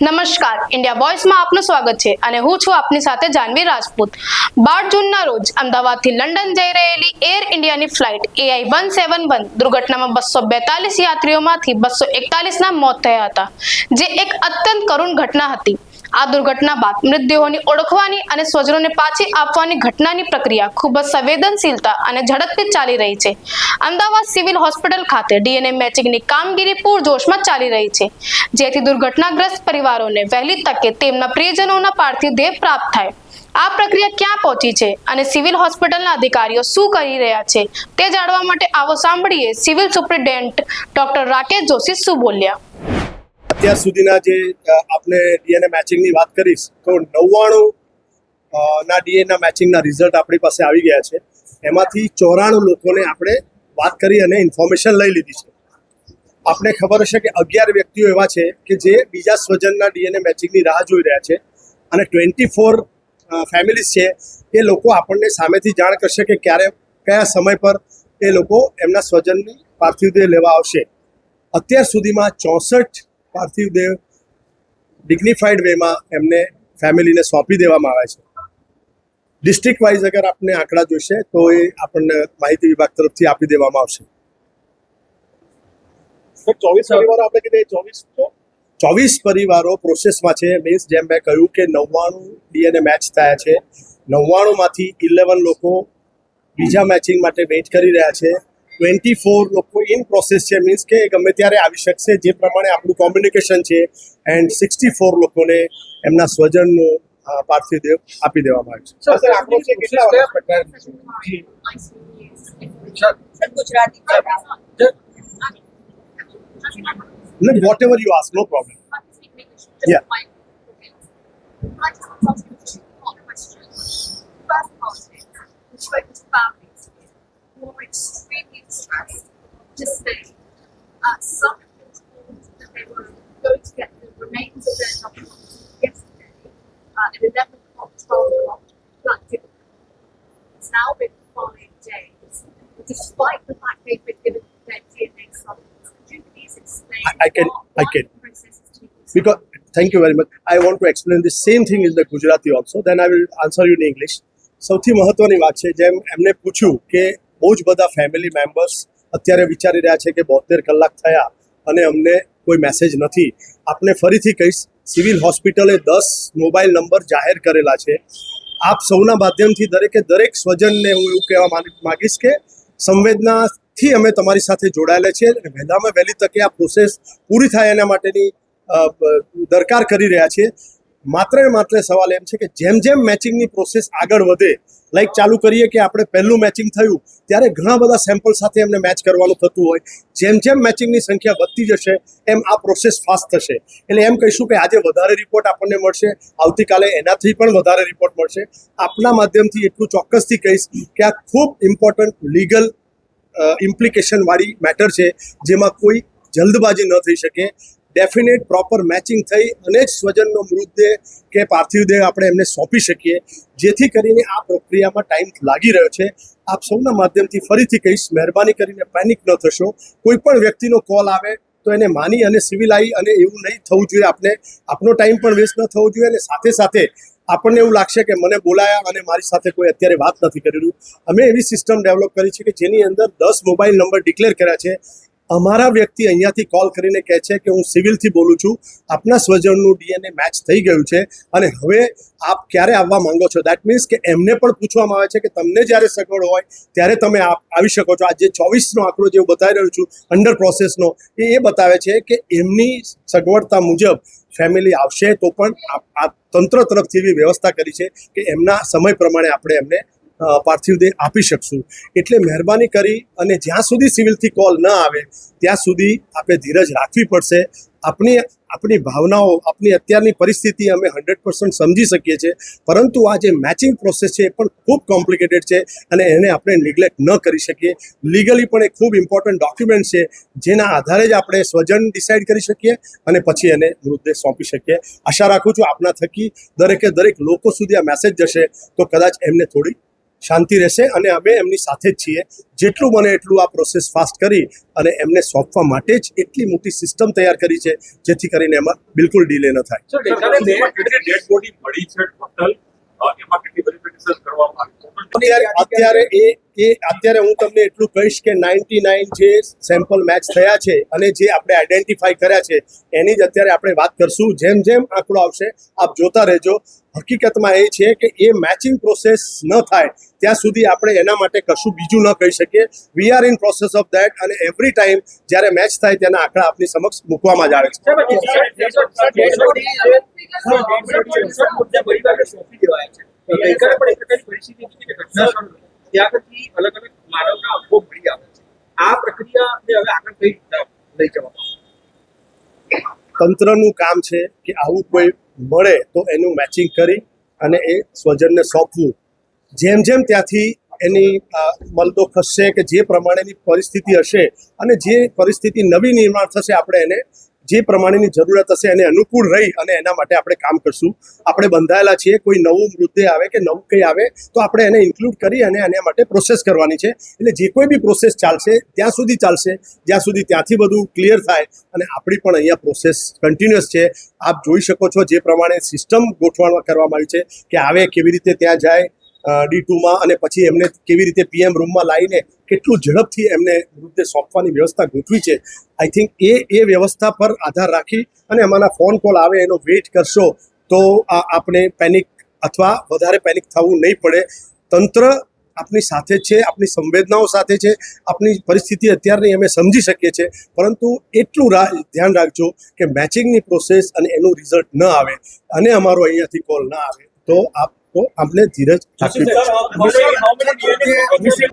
નમસ્કાર. ઇન્ડિયા વોઇસમાં આપનું સ્વાગત છે અને હું છું આપની સાથે જાનવી રાજપૂત. બાર જૂનના રોજ અમદાવાદથી લંડન જઈ રહેલી એર ઇન્ડિયાની flight AI one seven one દુર્ઘટનામાં બસો બેતાલીસ યાત્રીઓમાંથી બસો એકતાલીસના મોત થયા હતા. જે એક અત્યંત કરુણ ઘટના હતી. આ દુર્ઘટના બાદ મૃતદેહોની ઓળખવાની અને સ્વજનોને પાછી આપવાની ઘટનાની પ્રક્રિયા ખૂબ જ સંવેદનશીલતા અને ઝડપથી ચાલી રહી છે. અમદાવાદ સિવિલ હોસ્પિટલ ખાતે ડીએનએ મેચિંગની કામગીરી પૂરજોશમાં ચાલી રહી છે. જેથી દુર્ઘટનાગ્રસ્ત પરિવારોને વહેલી તકે તેમના પ્રિયજનોના પાર્થિવ દેહ પ્રાપ્ત થાય. આ પ્રક્રિયા ક્યાં પહોંચી છે અને સિવિલ હોસ્પિટલના અધિકારીઓ શું કરી રહ્યા છે તે જાણવા માટે આવો સાંભળીએ civil superintendent doctor Rakesh Joshi શું બોલ્યા. અત્યાર સુધીના જે આપણે ડીએનએ મેચિંગની વાત કરીશ, તો નવ્વાણું ના ડીએનએ મેચિંગના રિઝલ્ટ આપણી પાસે આવી ગયા છે. એમાંથી ચોરાણું લોકોને આપણે વાત કરી અને ઇન્ફોર્મેશન લઈ લીધી છે. આપણે ખબર હશે કે અગિયાર વ્યક્તિઓ એવા છે કે જે બીજા સ્વજનના ડીએનએ મેચિંગની રાહ જોઈ રહ્યા છે અને ટ્વેન્ટી ફોર ફેમિલીઝ છે, એ લોકો આપણને સામેથી જાણ કરશે કે ક્યારે, કયા સમય પર એ લોકો એમના સ્વજનની પાર્થિવ દેહ લેવા આવશે. અત્યાર સુધીમાં ચોસઠ પાર્થિવ દેવ ડિગ્નિફાઈડ વેમાં એમને ફેમિલીને સોંપી દેવામાં આવે છે. ડિસ્ટ્રિક્ટ વાઇઝ અગર આપને આંકડા જોઈશે તો એ આપણને માહિતી વિભાગ તરફથી આપી દેવામાં આવશે. ચોવીસ પરિવારો આપણે પ્રોસેસમાં છે. મીન્સ જેમ મેં કહ્યું કે નવ્વાણું ડીએનએ મેચ થયા છે. નવ્વાણુંમાંથી ઇલેવન લોકો બીજા મેચિંગ માટે વેઇટ કરી રહ્યા છે. ટ્વેન્ટી ફોર લોકો ઇન પ્રોસેસ છે. મીન્સ કે ગમે ત્યારે આવી શકશે જે પ્રમાણે આપણું કોમ્યુનિકેશન છે એન્ડ સિક્સટી ફોર લોકોને એમના સ્વજનનો પાર્થિવ દેવ આપી દેવામાં આવે છે. કેટલા whatever you ask no problem Yeah. uh, at eleven o'clock, twelve o'clock, but didn't. It's now been five days, despite the fact they've been given their DNA samples. Could you please explain I- I can- what- I why can. the process is taking so because thank you very much i want to explain the same thing in the gujarati also then i will answer you in english સૌથી મહત્વની વાત છે જેમ એમને પૂછ્યું કે બહુ જ બધા ફેમિલી મેમ્બર્સ અત્યારે વિચારી રહ્યા છે કે બોતેર કલાક થયા અને અમને કોઈ મેસેજ નથી આપને ફરીથી કહીશ સિવિલ હોસ્પિટલે દસ મોબાઈલ નંબર જાહેર કરેલા છે. આપ સૌના માધ્યમથી દરેકે દરેક સ્વજનને હું એવું કહેવા માગીશ કે સંવેદનાથી અમે તમારી સાથે જોડાયેલા છીએ અને વહેલામાં વહેલી તકે આ પ્રોસેસ પૂરી થાય એના માટેની દરકાર કરી રહ્યા છીએ. માત્ર ને માત્ર સવાલ એમ છે કે જેમ જેમ મેચિંગની પ્રોસેસ આગળ વધે લાઈક ચાલુ કરીએ કે આપણે પહેલું મેચિંગ થયું, ત્યારે ઘણા બધા સેમ્પલ સાથે એમને મેચ કરવાનું થતું હોય. જેમ જેમ મેચિંગની સંખ્યા વધતી જશે, એમ આ પ્રોસેસ ફાસ્ટ થશે. એટલે એમ કહીશું કે આજે વધારે રિપોર્ટ આપણને મળશે, આવતીકાલે એનાથી પણ વધારે રિપોર્ટ મળશે. આપના માધ્યમથી એટલું ચોક્કસથી કહીશ કે આ ખૂબ ઇમ્પોર્ટન્ટ લીગલ ઇમ્પ્લિકેશનવાળી મેટર છે, જેમાં કોઈ જલ્દબાજી ન થઈ શકે. ડેફિનેટ પ્રોપર મેચિંગ થઈ અને જ સ્વજનનો મૃતદેહ કે પાર્થિવ દેહ આપણે એમને સોંપી શકીએ. જેથી કરીને આ પ્રક્રિયામાં ટાઈમ લાગી રહ્યો છે. આપ સૌના માધ્યમથી ફરીથી કહીશ, મહેરબાની કરીને પેનિક ન થશો. કોઈ પણ વ્યક્તિનો કોલ આવે તો એને માની અને સિવિલ આવી અને એવું નહીં થવું જોઈએ. આપણે આપનો ટાઈમ પણ વેસ્ટ ન થવો જોઈએ અને સાથે સાથે આપણને એવું લાગશે કે મને બોલાયા અને મારી સાથે કોઈ અત્યારે વાત નથી કરી અમે એવી સિસ્ટમ ડેવલપ કરી છે કે જેની અંદર દસ મોબાઈલ નંબર ડિક્લેર કર્યા છે. અમારા વ્યક્તિ અહીંયાથી કોલ કરીને કહે છે કે હું સિવિલથી બોલું છું. આપના સ્વજનનું ડીએનએ મેચ થઈ ગયું છે અને હવે આપ ક્યારે આવવા માંગો છો? દેટ મીન્સ કે એમને પણ પૂછવામાં આવે છે કે તમને જ્યારે સગવડ હોય ત્યારે તમે આવી શકો છો. આજે ચોવીસનો આંકડો જે હું બતાવી રહ્યો છું અંડર પ્રોસેસનો એ એ બતાવે છે કે એમની સગવડતા મુજબ ફેમિલી આવશે તો પણ આ- તંત્ર તરફથી એવી વ્યવસ્થા કરી છે કે એમના સમય પ્રમાણે આપણે એમને પાર્થિવ દેહ આપી શકશું. એટલે મહેરબાની કરી અને જ્યાં સુધી સિવિલથી કોલ ન આવે, ત્યાં સુધી આપણે ધીરજ રાખવી પડશે. આપણી આપણી ભાવનાઓ આપણી અત્યારની પરિસ્થિતિ અમે હંડ્રેડ પર્સન્ટ સમજી શકીએ છીએ. પરંતુ આ જે મેચિંગ પ્રોસેસ છે એ પણ ખૂબ કોમ્પ્લિકેટેડ છે અને એને આપણે નિગ્લેક્ટ ન કરી શકીએ. લીગલી પણ એ ખૂબ ઇમ્પોર્ટન્ટ ડોક્યુમેન્ટ છે, જેના આધારે જ આપણે સ્વજન ડિસાઇડ કરી શકીએ અને પછી એને મૃતદેહ સોંપી શકીએ. આશા રાખું છું આપના થકી દરેકે દરેક લોકો સુધી આ મેસેજ જશે. તો કદાચ એમને થોડી શાંતિ રહેશે અને અમે એમની સાથે જ છીએ. જેટલું બને એટલું આ પ્રોસેસ ફાસ્ટ કરી અને એમને સોંપવા માટે જ એટલી મોટી સિસ્ટમ તૈયાર કરી છે જેથી કરીને એમાં બિલકુલ ડિલે ન થાય સર ગઈકાલે બે કેટલી ડેડ બોડી મળી છે ટોટલ એમાં કેટલી વેરિફિકેશન કરવામાં આવી અત્યારે એ એ અત્યારે હું તમને એટલું કહીશ કે નાઇન્ટી નાઇન જે સેમ્પલ મેચ થયા છે અને જે આપણે આઈડેન્ટિફાઈ કર્યા છે એની જ અત્યારે આપણે વાત કરશું જેમ જેમ આંકડો આવશે આપ જોતા રહેજો હકીકતમાં એ છે કે એ મેચિંગ પ્રોસેસ ન થાય ત્યાં સુધી આપણે એના માટે કશું બીજું ન કહી શકીએ we are in process of that અને એવરી ટાઈમ જ્યારે મેચ થાય તેના આંકડા આપની સમક્ષ મૂકવામાં જ આવે છે ગઈકાલે પણ એક પ્રકારની પરિસ્થિતિ હતી કે ઘટના ત્યાં આગળથી અલગ અલગ માનવના અંગો મળી આવે છે. આ પ્રક્રિયાને હવે આગળ કઈ લઈ જવામાં તંત્રનું કામ છે કે આવું કોઈ મળે તો એનું મેચિંગ કરી અને એ સ્વજનને સોંપવું. જેમ જેમ ત્યાંથી એની મલતો મલદો ખસશે કે જે પ્રમાણેની પરિસ્થિતિ હશે અને જે પરિસ્થિતિ નવી નિર્માણ થશે આપણે એને જે પ્રમાણેની જરૂરત હશે એને અનુકૂળ રહી અને એના માટે આપણે કામ કરશું. આપણે બંધાયેલા છીએ, કોઈ નવું મૃતદેહ આવે કે નવું કંઈ આવે, તો આપણે એને ઇન્ક્લુડ કરી અને એના માટે પ્રોસેસ કરવાની છે. એટલે જે કોઈ બી પ્રોસેસ ચાલશે, ત્યાં સુધી ચાલશે. જ્યાં સુધી ત્યાંથી બધું ક્લિયર થાય અને આપણી પણ અહીંયા પ્રોસેસ કન્ટિન્યુઅસ છે. આપ જોઈ શકો છો જે પ્રમાણે સિસ્ટમ ગોઠવણ કરવામાં આવી છે કે આવે, કેવી રીતે ત્યાં જાય ડી ટુમાં અને પછી એમને કેવી રીતે પીએમ રૂમમાં લાવીને કેટલું ઝડપથી એમને મૃતદેહ સોંપવાની વ્યવસ્થા ગોઠવી છે. આઈ થિંક એ એ વ્યવસ્થા પર આધાર રાખી અને અમારા ફોન કોલ આવે એનો વેઇટ કરશો તો આપણે પેનિક અથવા વધારે પેનિક થવું નહીં પડે. તંત્ર આપની સાથે છે, આપની સંવેદનાઓ સાથે છે, આપની પરિસ્થિતિ અત્યારની અમે સમજી શકીએ છીએ. પરંતુ એટલું રા- ધ્યાન રાખજો કે મેચિંગની પ્રોસેસ અને એનું રિઝલ્ટ ન આવે અને અમારો અહીંયાથી કોલ ના આવે. તો આપ તો આપણે ધીરજ રાખવી પડશે